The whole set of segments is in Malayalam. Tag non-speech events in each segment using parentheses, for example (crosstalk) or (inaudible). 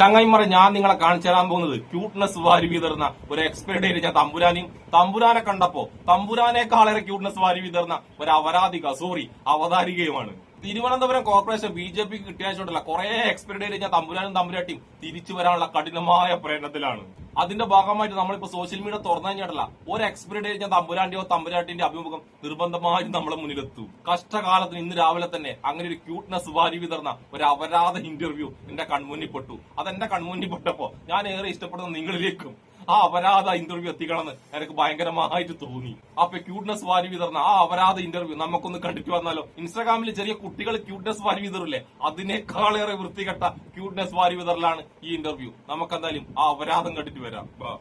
ചങ്ങായിമാരെ ഞാൻ നിങ്ങളെ കാണിച്ചു തരാൻ പോകുന്നത്. ക്യൂട്ട്നെസ് വാരി വിതർന്ന ഒരു എക്സ്പെർട്ട് ആയിട്ട് ഞാൻ തമ്പുരാനെയും തമ്പുരാനെ കണ്ടപ്പോ തമ്പുരാനേക്കാളേറെ ക്യൂട്ട്നെസ് വാരി വിതർന്ന ഒരു അവരാധിക സോറി അവതാരികയുമാണ്. തിരുവനന്തപുരം കോർപ്പറേഷൻ ബി ജെ പിക്ക് കിട്ടിയാച്ചുണ്ടല്ല കുറെ എക്സ്പയർഡ് ഡേറ്റ് തമ്പുരാനും തമ്പുരാട്ടിയും തിരിച്ചു വരാനുള്ള കഠിനമായ പ്രയത്നത്തിലാണ്. അതിന്റെ ഭാഗമായിട്ട് നമ്മളിപ്പോ സോഷ്യൽ മീഡിയ തുറന്നു കഴിഞ്ഞിട്ടല്ല ഒരു എക്സ്പയറി ഡേറ്റ് തമ്പുരാന്റെയോ തമ്പുരാട്ടിന്റെ അഭിമുഖം നിർബന്ധമായും നമ്മളെ മുന്നിലെത്തും. കഷ്ടകാലത്തിന് ഇന്ന് രാവിലെ തന്നെ അങ്ങനെ ഒരു ക്യൂട്ട്നെസ് വാരി വിതർന്ന ഒരു അപരാധ ഇന്റർവ്യൂ എന്റെ കൺമുന്നിൽ പെട്ടു. അതെന്റെ കൺമുന്നിൽ പെട്ടപ്പോ ഞാൻ ഏറെ ഇഷ്ടപ്പെടുന്ന നിങ്ങളിലേക്കും. ആ അപരാധ ഇന്റർവ്യൂ എത്തിക്കണമെന്ന് എനിക്ക് ഭയങ്കരമായിട്ട് തോന്നി. അപ്പൊ ക്യൂട്ട്നെസ് വാരി വിതർന്ന ആ അപരാധ ഇന്റർവ്യൂ നമുക്കൊന്ന് കണ്ടിട്ട് വന്നാലോ? ഇൻസ്റ്റാഗ്രാമിൽ ചെറിയ കുട്ടികൾ ക്യൂട്ട്നെസ് വാരി വിതറില്ലേ? അതിനേക്കാളേറെ വൃത്തികെട്ട ക്യൂട്ട്നെസ് വാരി വിതറലാണ് ഈ ഇന്റർവ്യൂ നമുക്കെന്തായാലും ആ അപരാധം കണ്ടിട്ട് വരാം. വാ.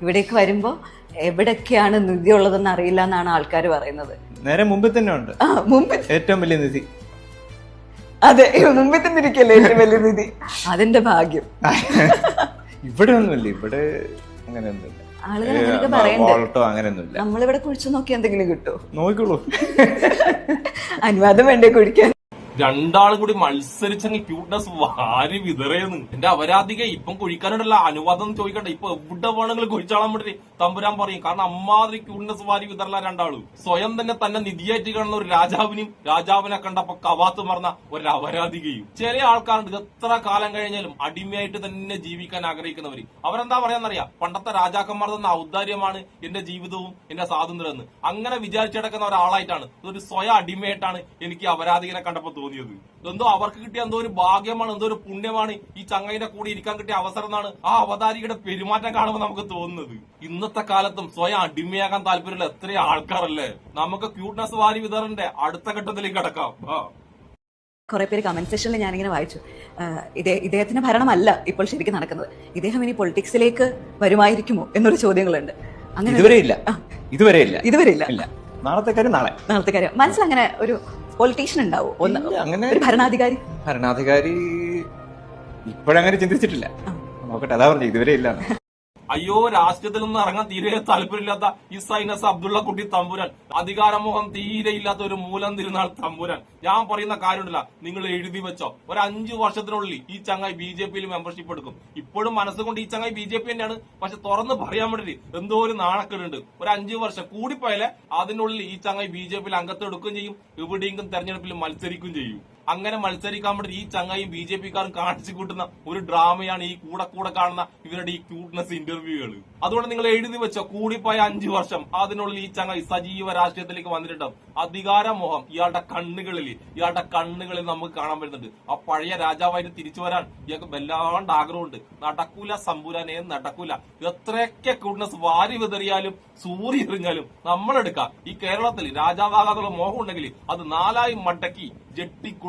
ഇവിടേക്ക് വരുമ്പോ എവിടൊക്കെയാണ് നിധി ഉള്ളതെന്ന് അറിയില്ല എന്നാണ് ആൾക്കാർ പറയുന്നത്. നേരെ മുമ്പിൽ തന്നെ ഉണ്ട്. ഏറ്റവും വലിയ നിധി. അതെ മുമ്പിൽ തന്നെ ഇരിക്കല്ലേ ഏറ്റവും വലിയ നിധി? (laughs) അതിന്റെ ഭാഗ്യം. (laughs) ഇവിടെ ഒന്നുമില്ല ഇവിടെ അങ്ങനെയൊന്നുമില്ല വോൾട്ടോ അങ്ങനെയൊന്നുമില്ല. നമ്മളിവിടെ കുഴിച്ചു നോക്കി എന്തെങ്കിലും കിട്ടുമോ നോക്കിക്കോളൂ. (laughs) അനുവാദം വേണ്ടേ കുഴിക്കാൻ? രണ്ടാളും കൂടി മത്സരിച്ചെങ്കിൽ ക്യൂട്ട്നെസ് വാരി വിതറയെന്ന്. എന്റെ അവരാധിക ഇപ്പം കുഴിക്കാനുണ്ടല്ല അനുവാദം ചോദിക്കണ്ട. ഇപ്പൊ എവിടെ വേണമെങ്കിലും കുഴിച്ചാളാൻ വേണ്ടി തമ്പുരാൻ പറയും. കാരണം അമ്മാതിരി ക്യൂട്ട്നെസ് വാരി വിതറല രണ്ടാളും. സ്വയം തന്നെ തന്നെ നിധിയായിട്ട് കാണുന്ന ഒരു രാജാവിനും രാജാവിനെ കണ്ടപ്പോ കവാത്ത് മറന്ന ഒരു അവരാധികയും. ചില ആൾക്കാരുണ്ട്. എത്ര കാലം കഴിഞ്ഞാലും അടിമയായിട്ട് തന്നെ ജീവിക്കാൻ ആഗ്രഹിക്കുന്നവര്. അവരെന്താ പറയാന്നറിയാം? പണ്ടത്തെ രാജാക്കന്മാർ തന്ന ഔദാര്യമാണ് എന്റെ ജീവിതവും എന്റെ സ്വാതന്ത്ര്യം എന്ന്. അങ്ങനെ വിചാരിച്ചെടുക്കുന്ന ഒരാളായിട്ടാണ്. ഒരു സ്വയം അടിമയായിട്ടാണ് എനിക്ക് അപരാധികനെ കണ്ടപ്പോ തോന്നിയത് എന്തോ അവർക്ക് കിട്ടിയ എന്തോ ഒരു ഭാഗ്യമാണ് എന്തോ ഒരു പുണ്യമാണ് ഈ ചങ്ങയുടെ കൂടെ ഇരിക്കാൻ കിട്ടിയ അവസരം എന്നാണ് ആ അവതാരികയുടെ പെരുമാറ്റം കാണുമ്പോൾ നമുക്ക് തോന്നുന്നത്. ഇന്നത്തെ കാലത്തും സ്വയം അടിമയാകാൻ താല്പര്യമുള്ള എത്ര ആൾക്കാരല്ലേ? നമുക്ക് ക്യൂട്ട്നെസ് വാരി വിതറിന്റെ അടുത്ത ഘട്ടത്തിലേക്ക് കടക്കാം. കുറെ പേര് കമന്റ് സെഷനിൽ ഞാനിങ്ങനെ വായിച്ചു. ഇദ്ദേഹത്തിന്റെ ഭരണമല്ല ഇപ്പോൾ ശരിക്കും നടക്കുന്നത്. ഇദ്ദേഹം ഇനി പൊളിറ്റിക്സിലേക്ക് വരുമായിരിക്കുമോ എന്നൊരു ചോദ്യങ്ങളുണ്ട്. അങ്ങനെ ഇതുവരെ ഇല്ല. ഇതുവരെ ഇല്ല. ഇതുവരെ ഇല്ല. ഇല്ല. നാളത്തെ കാര്യം നാളെ. നാളത്തെ കാര്യം. മനസ്സിലങ്ങനെ ഒരു പൊളിറ്റീഷ്യൻ ഉണ്ടാവും? ഒന്ന് അങ്ങനെ ഒരു ഭരണാധികാരി? ഭരണാധികാരി ഇപ്പോഴങ്ങനെ ചിന്തിച്ചിട്ടില്ല. നോക്കട്ടെ അതാ പറഞ്ഞു ഇതുവരെ ഇല്ല അയ്യോ രാഷ്ട്രീയത്തിൽ നിന്ന് ഇറങ്ങാൻ തീരെ താല്പര്യമില്ലാത്ത ഇസൈനസ് സൈനസ് അബ്ദുള്ള കുട്ടി തമ്പുരാൻ. അധികാരമോഹം തീരെ ഇല്ലാത്ത ഒരു മൂലം തിരുനാൾ തമ്പുരാൻ. ഞാൻ പറയുന്ന കാര്യമുണ്ടല്ല നിങ്ങൾ എഴുതി വെച്ചോ. ഒരു അഞ്ചു വർഷത്തിനുള്ളിൽ ഈ ചങ്ങായി ബി ജെ പിയിൽ മെമ്പർഷിപ്പ് എടുക്കും. ഇപ്പോഴും മനസ്സുകൊണ്ട് ഈ ചങ്ങായി ബി ജെ പി തന്നെയാണ്. പക്ഷെ തുറന്ന് പറയാൻ വേണ്ടി എന്തോ ഒരു നാണക്കേടുണ്ട്. ഒരു അഞ്ചു വർഷം കൂടിപ്പോയാലേ അതിനുള്ളിൽ ഈ ചങ്ങായി ബി ജെ പിയിൽ അംഗത്വം എടുക്കുകയും ചെയ്യും. എവിടെയെങ്കിലും തെരഞ്ഞെടുപ്പിൽ മത്സരിക്കുകയും ചെയ്യും. അങ്ങനെ മത്സരിക്കാൻ വേണ്ടി ഈ ചങ്ങായും ബി ജെ പിക്കാരും കാണിച്ചു കൂട്ടുന്ന ഒരു ഡ്രാമയാണ് ഈ കൂടെ കൂടെ കാണുന്ന ഇവരുടെ ഈ ക്യൂട്ട്നെസ് ഇന്റർവ്യൂകൾ അതുകൊണ്ട് നിങ്ങൾ എഴുതി വെച്ചോ കൂടിപ്പോയ അഞ്ചു വർഷം അതിനുള്ളിൽ ഈ ചങ്ങായി സജീവ രാഷ്ട്രീയത്തിലേക്ക് വന്നിട്ടുണ്ടാവും. അധികാരമോഹം ഇയാളുടെ കണ്ണുകളിൽ ഇയാളുടെ കണ്ണുകളിൽ നമുക്ക് കാണാൻ പറ്റുന്നുണ്ട്. ആ പഴയ രാജാവായിട്ട് തിരിച്ചു വരാൻ ഇയാൾക്ക് വല്ലാണ്ട് ആഗ്രഹമുണ്ട്. നടക്കൂല സമ്പുരാനെ നടക്കൂല. എത്രയൊക്കെ ക്യൂട്ട്നെസ് വാരി വിതറിയാലും സൂറി എറിഞ്ഞാലും നമ്മളെടുക്കാം. ഈ കേരളത്തിൽ രാജാവാകാതുള്ള മോഹം ഉണ്ടെങ്കിൽ അത് നാലായി മടക്കി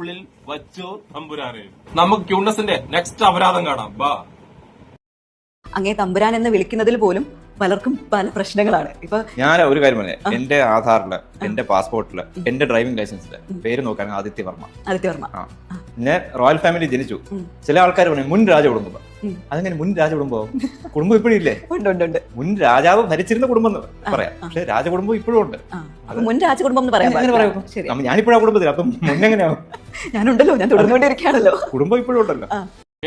ജെട്ടിക്കുള്ളിൽ വച്ചോ തമ്പുരാനെ. നമുക്ക് ക്യൂണസിന്റെ നെക്സ്റ്റ് അപരാധം കാണാം. ബാ. അങ്ങേ തമ്പുരാൻ എന്ന് വിളിക്കുന്നതിൽ പോലും പലർക്കും പല പ്രശ്നങ്ങളാണ്. ഇപ്പൊ ഞാൻ ഒരു കാര്യം പറഞ്ഞു. എന്റെ ആധാറിൽ എന്റെ പാസ്പോർട്ടിൽ എന്റെ ഡ്രൈവിംഗ് ലൈസൻസിൽ പേര് നോക്കാൻ ആദിത്യ വർമ്മ ആദിത്യ വർമ്മ ഞാൻ റോയൽ ഫാമിലി ജനിച്ചു. ചില ആൾക്കാർ പറഞ്ഞു മുൻ രാജകുടുംബം. അതെങ്ങനെ മുൻ രാജകുടുംബോ? കുടുംബം ഇപ്പോഴും ഇല്ലേ? ഉണ്ട് മുൻ രാജാവ് ഭരിച്ചിരുന്ന കുടുംബം എന്ന് പറയാം. പക്ഷെ രാജകുടുംബം ഇപ്പോഴും ഉണ്ട്. മുൻ രാജകുടുംബം എന്ന് പറയാം? ഞാനിപ്പോഴാ കുടുംബത്തിൽ അപ്പം മുന്നെങ്ങനെയാവും? ഞാനുണ്ടല്ലോ ഞാൻ തുടർന്നുകൊണ്ടിരിക്കുകയാണല്ലോ കുടുംബം ഇപ്പോഴും ഉണ്ടല്ലോ.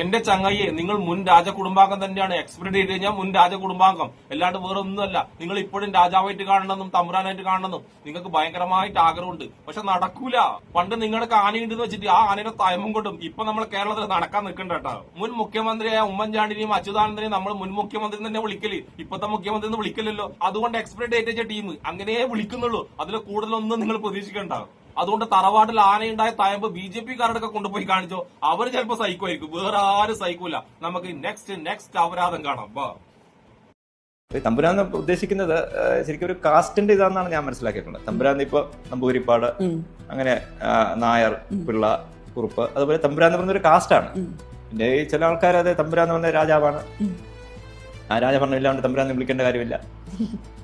എന്റെ ചങ്ങയ്യെ നിങ്ങൾ മുൻ രാജകുടുംബാംഗം തന്നെയാണ്. എക്സ്പെക്ട് ചെയ്ത് കഴിഞ്ഞാൽ മുൻ രാജകുടുംബാംഗം. അല്ലാണ്ട് വേറെ ഒന്നുമല്ല നിങ്ങൾ ഇപ്പോഴും രാജാവായിട്ട് കാണണമെന്നും തമ്പുരാനായിട്ട് കാണണമെന്നും നിങ്ങൾക്ക് ഭയങ്കരമായിട്ട് ആഗ്രഹമുണ്ട്. പക്ഷെ നടക്കൂല. പണ്ട് നിങ്ങൾക്ക് ആനയുണ്ടെന്ന് വെച്ചിട്ട് ആ ആനയുടെ തയമും കൊണ്ടും ഇപ്പൊ നമ്മൾ കേരളത്തിൽ നടക്കാൻ നിൽക്കണ്ട കേട്ടോ. മുൻ മുഖ്യമന്ത്രിയായ ഉമ്മൻചാണ്ടിനെയും അച്യുതാനന്ദനെയും നമ്മൾ മുൻ മുഖ്യമന്ത്രി തന്നെ വിളിക്കൽ. ഇപ്പത്തെ മുഖ്യമന്ത്രി എന്ന് വിളിക്കലല്ലോ അതുകൊണ്ട് എക്സ്പെക്ട് ഡേറ്റ് വെച്ച ടീം അങ്ങനെ വിളിക്കുന്നുള്ളൂ. അതിൽ കൂടുതലൊന്നും നിങ്ങൾ പ്രതീക്ഷിക്കണ്ട. അതുകൊണ്ട് തറവാട്ടിൽ ആനയുണ്ടായ തയമ്പ് ബി ജെ പി കാരുടെ കൊണ്ടുപോയി കാണിച്ചോ. അവർ ചിലപ്പോ സഹിക്കുമായിരിക്കും വേറെ ആരും സഹിക്കൂല നമുക്ക് നെക്സ്റ്റ് നെക്സ്റ്റ് അപരാധം കാണാം. വാ. തമ്പുരാൻ ഉദ്ദേശിക്കുന്നത് ശരിക്കും ഒരു കാസ്റ്റിന്റെ ഇതാണെന്നാണ് ഞാൻ മനസ്സിലാക്കിയിട്ടുള്ളത്. തമ്പുരാൻ ഇപ്പൊ നമ്പൂരിപ്പാട് അങ്ങനെ നായർ പിള്ള കുറുപ്പ് അതുപോലെ തമ്പുരാൻ എന്ന് പറയുന്ന ഒരു കാസ്റ്റാണ് പിന്നെ ഈ ചില ആൾക്കാർ അത് തമ്പുരാൻ എന്ന് പറഞ്ഞ രാജാവാണ്. ആ രാജഭരണം ഇല്ലാണ്ട് തമ്പുരാൻ വിളിക്കേണ്ട കാര്യമില്ല. (laughs)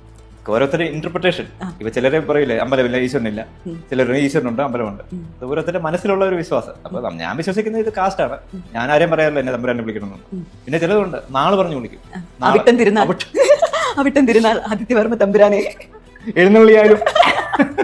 ഓരോരുത്തരുടെ ഇന്റർപ്രിട്ടേഷൻ. ഇപ്പൊ ചിലരെ പറയില്ലേ അമ്പലമില്ല ഈശ്വരനില്ല. ചിലർ ഈശ്വരനുണ്ട് അമ്പലമുണ്ട്. അത് ഓരോരുത്തരുടെ മനസ്സിലുള്ള ഒരു വിശ്വാസം. അപ്പൊ ഞാൻ വിശ്വസിക്കുന്നത് ഇത് കാസ്റ്റാണ് ഞാൻ ആരെയും പറയാറില്ല എന്നെ തമ്പുരാനെ വിളിക്കണമെന്ന്. പിന്നെ ചിലതുണ്ട് നാളെ പറഞ്ഞു വിളിക്കും. അവിട്ടം തിരുനാൾ. (laughs) അവിട്ടം. തിരുനാൾ ആദിത്യവർമ്മ തമ്പുരാനെ. എഴുന്നള്ളിയാലും. അങ്ങനെ (laughs)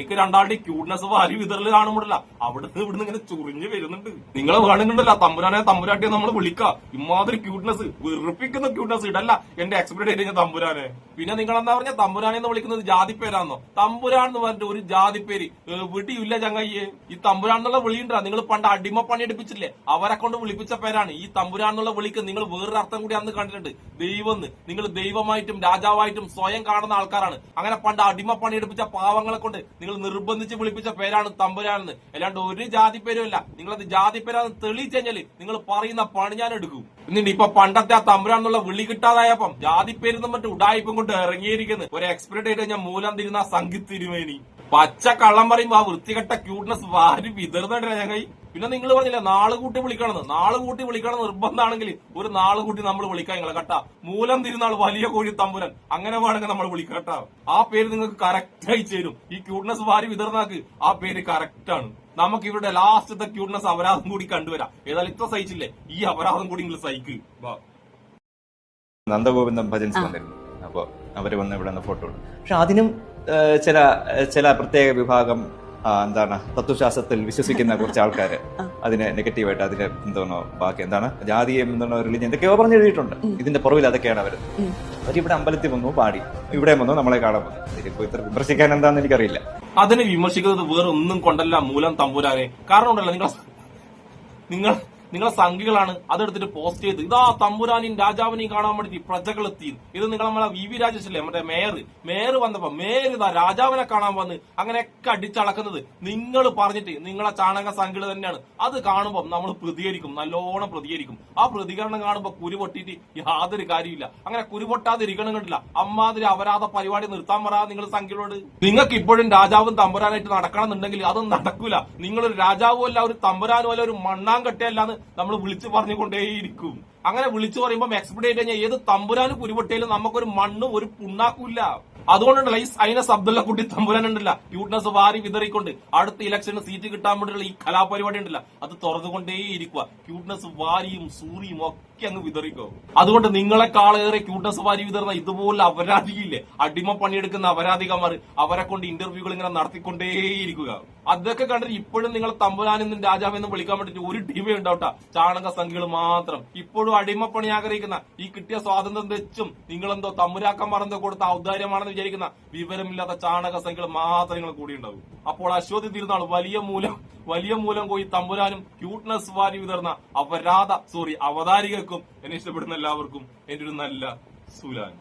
എനിക്ക് രണ്ടാളുടെ ക്യൂട്ട്നെസ് വാരി വിതറൽ കാണുമ്പോഴല്ല അവിടുന്ന് ഇവിടുന്ന് ഇങ്ങനെ ചുറിഞ്ഞു വരുന്നുണ്ട്. നിങ്ങളെ വേണമെന്നുണ്ടല്ല തമ്പുരാനെ തമ്പുരാട്ടിയെ നമ്മൾ വിളിക്കാം. ഇമാതിരി ക്യൂട്ട്നെസ് വെറുപ്പിക്കുന്ന ക്യൂട്ട്നെസ് ഇടല്ല. എന്റെ എക്സ്പെക്ട് ചെയ്ത് തമ്പുരാനെ. പിന്നെ നിങ്ങൾ എന്താ പറഞ്ഞ? തമ്പുരാനെ എന്ന് വിളിക്കുന്നത് ജാതി പേരാന്നോ തമ്പുരാൻ എന്ന് പറഞ്ഞിട്ട് ഒരു ജാതി പേര് വിടിയില്ല ചങ്ങയ്യേ. ഈ തമ്പുരാൻ എന്നുള്ള വിളിയുണ്ടാ? നിങ്ങൾ പണ്ട് അടിമ പണി എടുപ്പിച്ചില്ലേ? അവരെ കൊണ്ട് വിളിപ്പിച്ച പേരാണ്. ഈ തമ്പുരാൻ എന്നുള്ള വിളിക്ക് നിങ്ങൾ വേറൊരു അർത്ഥം കൂടി അന്ന് കണ്ടിട്ടുണ്ട്. ദൈവം നിങ്ങൾ ദൈവമായിട്ടും രാജാവായിട്ടും സ്വയം കാണുന്ന ആൾക്കാരാണ്. അങ്ങനെ പണ്ട് അടിമ പണി എടുപ്പിച്ച പാവങ്ങളെ കൊണ്ട് നിങ്ങൾ നിർബന്ധിച്ച് വിളിപ്പിച്ച പേരാണ് തമ്പുരാനെന്ന് അല്ലാണ്ട് ഒരു ജാതി പേരും അല്ല. നിങ്ങളത് ജാതി പേരാന്ന് തെളിയിച്ചു കഴിഞ്ഞാൽ നിങ്ങൾ പറയുന്ന പണി ഞാൻ എടുക്കും. എന്നിട്ട് ഇപ്പൊ പണ്ടത്തെ ആ തമ്പുരാൻ എന്നുള്ള വിളി കിട്ടാതായപ്പം ജാതി പേരെന്നും മറ്റു ഉടായിപ്പം കൊണ്ട് ഇറങ്ങിയിരിക്കുന്നത് ഒരു എക്സ്പെർട്ട് ആയിട്ട് കഴിഞ്ഞാൽ മൂലം തിരുന്ന സംഗീത് തിരുമേനി പച്ച കള്ളം പറയുമ്പോ ആ വൃത്തികെട്ട ക്യൂട്ട്നെസ് വാരി വിതർന്നിട്ടില്ല ഞങ്ങൾ പിന്നെ നിങ്ങൾ പറഞ്ഞില്ല നാളെ കൂട്ടി വിളിക്കണമെന്ന്. നാളെ കൂട്ടി വിളിക്കണം നിർബന്ധമാണെങ്കിൽ ഒരു നാൾ കൂട്ടി നമ്മൾ വിളിക്കാം നിങ്ങളെ കേട്ടാ. മൂലം തിരുനാൾ വലിയ കോഴി തമ്പുരൻ. അങ്ങനെ വേണമെങ്കിൽ നമ്മൾ വിളിക്കട്ട ആ പേര് നിങ്ങൾക്ക് കറക്റ്റ് ആയി ചേരും. ഈ ക്യൂട്ട്നെസ് വാരി വിതർന്നാക്ക് ആ പേര് കറക്റ്റ് ആണ്. നമുക്ക് ഇവരുടെ ലാസ്റ്റത്തെ ക്യൂട്ട്നെസ് അപരാധം കൂടി കണ്ടുവരാം. ഏതായാലും ഇത്ര സഹിച്ചില്ലേ ഈ അപരാധം കൂടി നിങ്ങൾ സഹിക്ക്. വാ. നന്ദഗോവിന്ദം ഭജൻസ് വന്നിരുന്നു അപ്പൊ അവർ വന്ന് ഇവിടെ നിന്ന് ഫോട്ടോ പക്ഷെ അതിനും ചില ചില പ്രത്യേക വിഭാഗം എന്താണ് തത്വശാസ്ത്രത്തിൽ വിശ്വസിക്കുന്ന കുറച്ച് ആൾക്കാർ അതിനെ നെഗറ്റീവായിട്ട് അതിന് എന്തോന്നോ ബാക്കി എന്താണ് ജാതിയും എന്തോന്നോ റിലിജൻ എന്തൊക്കെയോ പറഞ്ഞു എഴുതിയിട്ടുണ്ട് ഇതിന്റെ പുറകിൽ അതൊക്കെയാണ് അവർ അവരിവിടെ അമ്പലത്തിൽ വന്നു പാടി. ഇവിടെ വന്നു നമ്മളെ കാണാൻ വന്നു. ഇതിപ്പോ ഇത്ര വിമർശിക്കാൻ എന്താണെന്ന് എനിക്കറിയില്ല. അതിനെ വിമർശിക്കുന്നത് വേറെ ഒന്നും കൊണ്ടല്ല മൂലം തമ്പുരാനെ. കാരണം ഉണ്ടല്ലോ നിങ്ങൾ നിങ്ങൾ നിങ്ങളെ സംഘികളാണ്. അതെടുത്തിട്ട് പോസ്റ്റ് ചെയ്ത് ഇതാ തമ്പുരാനെയും രാജാവിനെയും കാണാൻ വേണ്ടി പ്രജകൾ എത്തി ഇത് നിങ്ങൾ നമ്മളെ വി വി രാജേഷല്ലേ മറ്റേ മേയർ. മേയർ വന്നപ്പോ മേയർ ഇതാ രാജാവിനെ കാണാൻ വന്ന് അങ്ങനെയൊക്കെ അടിച്ചളക്കുന്നത് നിങ്ങൾ പറഞ്ഞിട്ട് നിങ്ങളെ ചാണക സംഘികൾ തന്നെയാണ്. അത് കാണുമ്പോൾ നമ്മൾ പ്രതികരിക്കും നല്ലോണം പ്രതികരിക്കും. ആ പ്രതികരണം കാണുമ്പോൾ കുരു പൊട്ടിയിട്ട് യാതൊരു കാര്യമില്ല അങ്ങനെ കുരു പൊട്ടാതിരിക്കണം കണ്ടില്ല. അമ്മാതിരി അപരാധ പരിപാടി നിർത്താൻ പറയാ നിങ്ങൾ സംഘികളോട്. നിങ്ങൾക്ക് ഇപ്പോഴും രാജാവും തമ്പുരാനായിട്ട് നടക്കണം എന്നുണ്ടെങ്കിൽ അതൊന്നും നടക്കൂല. നിങ്ങളൊരു രാജാവും അല്ല ഒരു തമ്പുരാനും അല്ല ഒരു മണ്ണാങ്കട്ടയല്ലാന്ന് നമ്മൾ വിളിച്ചു പറഞ്ഞുകൊണ്ടേയിരിക്കും. അങ്ങനെ വിളിച്ചു പറയുമ്പോൾ എക്സ്പ്ലെയിൻ കഴിഞ്ഞാൽ ഏത് തമ്പുരാനും കുരുപൊട്ടയിലും നമുക്കൊരു മണ്ണും ഒരു പുണ്ണാക്കൂല്ല അതുകൊണ്ടുണ്ടല്ല ഈ സൈനസ് അബ്ദുള്ള കുട്ടി തമ്പുരാൻ ഉണ്ടല്ല യൂട്ട്നസ് വാരി വിതറിക്കൊണ്ട് അടുത്ത ഇലക്ഷന് സീറ്റ് കിട്ടാൻ വേണ്ടിയുള്ള ഈ കലാപരിപാടി ഉണ്ടല്ല അത് തുറന്നുകൊണ്ടേ ഇരിക്കുക ക്യൂട്ട്നസ് വാരിയും സൂറിയും ഒക്കെ അങ്ങ് വിതറിക്കോ. അതുകൊണ്ട് നിങ്ങളെ കാളേറെ ക്യൂട്ട്നസ് വാരി വിതറുന്ന ഇതുപോലെ അപരാധിയില്ലേ? അടിമ പണിയെടുക്കുന്ന അപരാധികമാർ അവരെ കൊണ്ട് ഇന്റർവ്യൂകൾ ഇങ്ങനെ നടത്തിക്കൊണ്ടേയിരിക്കുക. അതൊക്കെ കണ്ടിട്ട് ഇപ്പോഴും നിങ്ങൾ തമ്പുരാനെന്നും രാജാവെന്നും വിളിക്കാൻ വേണ്ടിട്ട് ഒരു ടീമേ ഉണ്ടാവട്ടെ. ചാണക സംഖ്യകൾ മാത്രം. ഇപ്പോഴും അടിമപ്പണി ആഗ്രഹിക്കുന്ന ഈ കിട്ടിയ സ്വാതന്ത്ര്യം വെച്ചും നിങ്ങളെന്തോ തമ്പുരാക്കന്മാരെന്തോ കൊടുത്ത ഔദാര്യമാണെന്ന് വിചാരിക്കുന്ന വിവരമില്ലാത്ത ചാണക സംഖ്യകൾ മാത്രം നിങ്ങൾ കൂടി ഉണ്ടാവും അപ്പോൾ അശ്വതി തിരുനാൾ വലിയ മൂലം വലിയ മൂലം പോയി തമ്പുരാനും ക്യൂട്ട്നെസ് വാരി വിതർന്ന അപരാധ സോറി അവതാരികൾക്കും എന്നെ ഇഷ്ടപ്പെടുന്ന എല്ലാവർക്കും എന്റെ ഒരു നല്ല സുലാൻ.